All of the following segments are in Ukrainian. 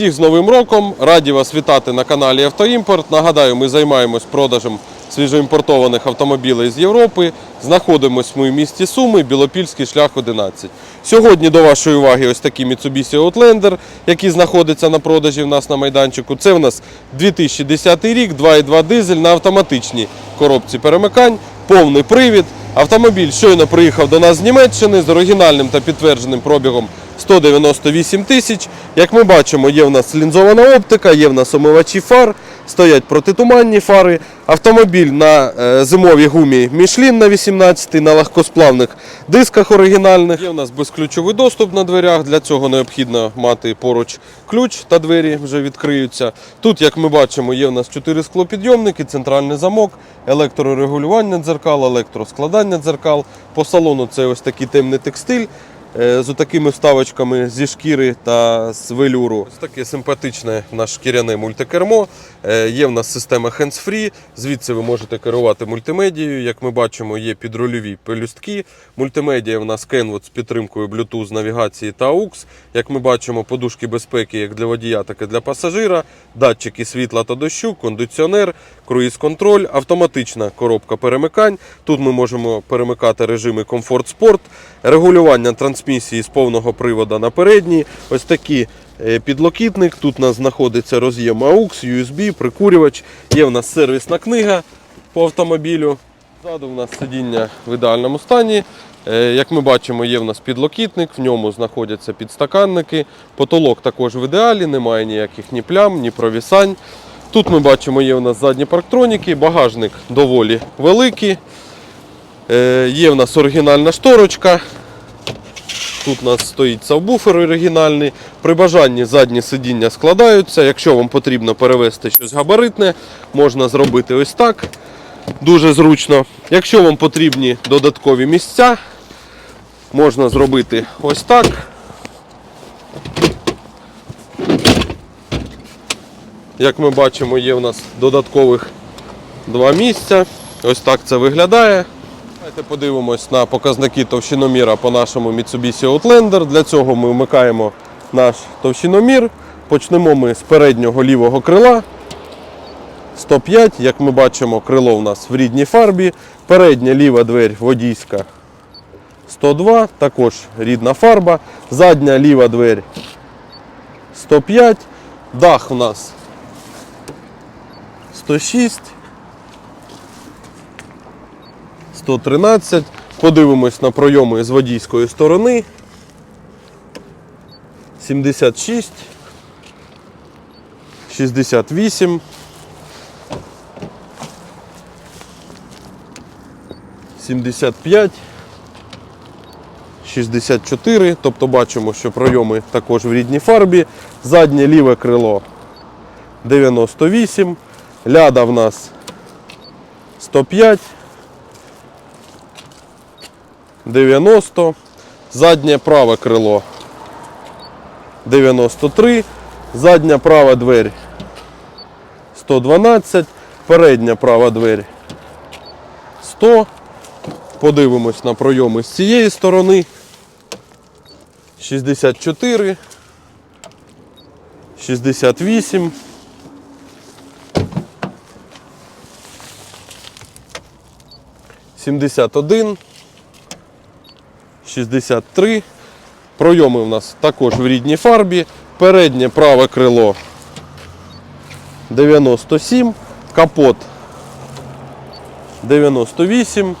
Всіх з Новим роком! Раді вас вітати на каналі Автоімпорт. Нагадаю, ми займаємось продажем свіжоімпортованих автомобілів з Європи. Знаходимось ми в місті Суми, Білопільський шлях 11. Сьогодні до вашої уваги ось такий Mitsubishi Outlander, який знаходиться на продажі в нас на майданчику. Це в нас 2010 рік, 2,2 дизель на автоматичній коробці перемикань, повний привід. Автомобіль щойно приїхав до нас з Німеччини з оригінальним та підтвердженим пробігом 198 тисяч. Як ми бачимо, є в нас лінзована оптика, є в нас омивачі фар, стоять протитуманні фари. Автомобіль на е, зимовій гумі Michelin на 18, на легкосплавних дисках оригінальних. Є в нас безключовий доступ на дверях. Для цього необхідно мати поруч ключ та двері вже відкриються. Тут, як ми бачимо, є в нас 4 склопідйомники, центральний замок, електрорегулювання дзеркал, електроскладання дзеркал. По салону це ось такий темний текстиль. Е, З такими вставочками зі шкіри та з велюру. Ось таке симпатичне наше шкіряне мультикермо. Е, Є в нас система hands-free, звідси ви можете керувати мультимедією. Як ми бачимо, є підрульові пелюстки. Мультимедія в нас Kenwood з підтримкою Bluetooth, навігації та AUX. Як ми бачимо, подушки безпеки як для водія, так і для пасажира, датчики світла та дощу, кондиціонер, круїз-контроль, автоматична коробка перемикань. Тут ми можемо перемикати режими комфорт спорт, регулювання трансмісії з повного привода на передній. Ось такі е, підлокітник. Тут у нас знаходиться роз'єм AUX, USB, прикурювач. Є в нас сервісна книга по автомобілю. Ззаду в нас сидіння в ідеальному стані. Е, Як ми бачимо, є в нас підлокітник, в ньому знаходяться підстаканники. Потолок також в ідеалі, немає ніяких ні плям, ні провісань. Тут ми бачимо, є у нас задні парктроніки, багажник доволі великий. Е, Є в нас оригінальна шторочка. Тут у нас стоїть сабвуфер оригінальний. При бажанні задні сидіння складаються. Якщо вам потрібно перевезти щось габаритне, можна зробити ось так. Дуже зручно. Якщо вам потрібні додаткові місця, можна зробити ось так. Як ми бачимо, є в нас додаткових два місця. Ось так це виглядає. Давайте подивимось на показники товщиноміра по нашому Mitsubishi Outlander. Для цього ми вмикаємо наш товщиномір. Почнемо ми з переднього лівого крила. 105, як ми бачимо, крило у нас в рідній фарбі. Передня ліва двері водійська 102, також рідна фарба. Задня ліва двері 105. Дах у нас 106. 113. Подивимось на пройоми з водійської сторони. 76. 68. 75. 64. Тобто бачимо, що пройоми також в рідній фарбі. Заднє ліве крило 98. Ляда в нас 105. 90, заднє праве крило 93, задня права двері 112, передня права двері 100. Подивимось на пройоми з цієї сторони. 64, 68. 71. 63. Пройоми у нас також в рідній фарбі. Переднє праве крило 97, капот 98,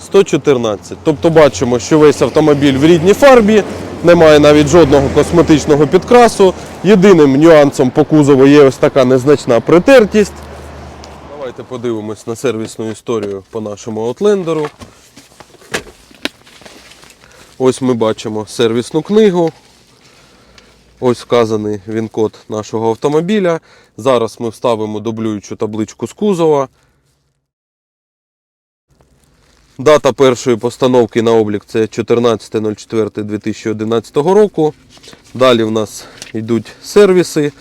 114. Тобто бачимо, що весь автомобіль в рідній фарбі, немає навіть жодного косметичного підкрасу. Єдиним нюансом по кузову є ось така незначна притертість. Давайте подивимось на сервісну історію по нашому Outlander'у. Ось ми бачимо сервісну книгу. Ось вказаний він-код нашого автомобіля. Зараз ми вставимо дублюючу табличку з кузова. Дата першої постановки на облік це 14.04.2011 року. Далі в нас йдуть сервіси.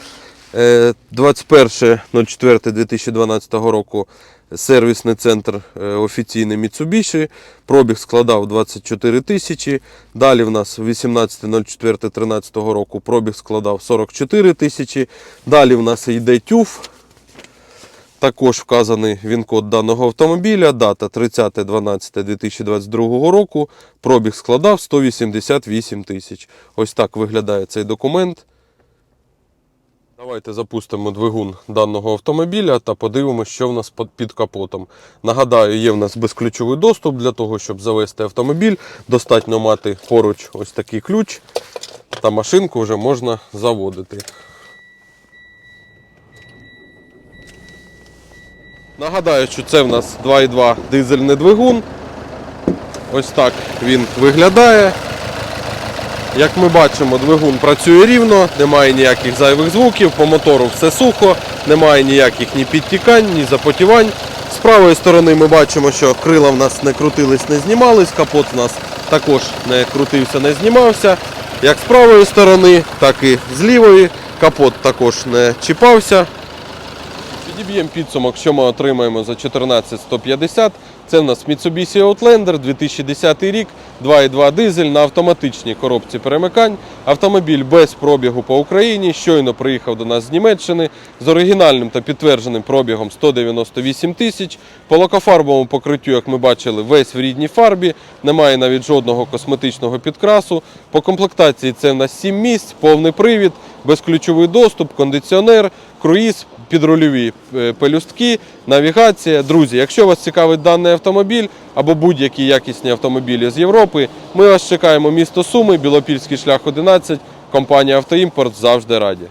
Е, 21.04.2012 року сервісний центр е, офіційний Mitsubishi. Пробіг складав 24 тисячі. Далі в нас 18.04.13 року пробіг складав 44 тисячі. Далі в нас йде TÜV. Також вказаний він-код даного автомобіля, дата 30.12.2022 року. Пробіг складав 188 тисяч. Ось так виглядає цей документ. Давайте запустимо двигун даного автомобіля та подивимося, що в нас під- капотом. Нагадаю, є в нас безключовий доступ для того, щоб завести автомобіль. Достатньо мати поруч ось такий ключ, та машинку вже можна заводити. Нагадаю, що це в нас 2,2 дизельний двигун. Ось так він виглядає. Як ми бачимо, двигун працює рівно, немає ніяких зайвих звуків, по мотору все сухо, немає ніяких ні підтікань, ні запотівань. З правої сторони ми бачимо, що крила в нас не крутились, не знімались, капот в нас також не крутився, не знімався. Як з правої сторони, так і з лівої. Капот також не чіпався. Підіб'ємо підсумок, що ми отримаємо за 14150. Це в нас Mitsubishi Outlander 2010 рік, 2,2 дизель на автоматичній коробці перемикань. Автомобіль без пробігу по Україні. Щойно приїхав до нас з Німеччини з оригінальним та підтвердженим пробігом 198 тисяч. По лакофарбовому покриттю, як ми бачили, весь в рідній фарбі. Немає навіть жодного косметичного підкрасу. По комплектації це в нас 7 місць, повний привід, безключовий доступ, кондиціонер, круїз, підрульові е, пелюстки, навігація. Друзі, якщо вас цікавить даний автомобіль або будь-які якісні автомобілі з Європи, ми вас чекаємо місто Суми, Білопільський шлях 11, компанія Автоімпорт завжди раді.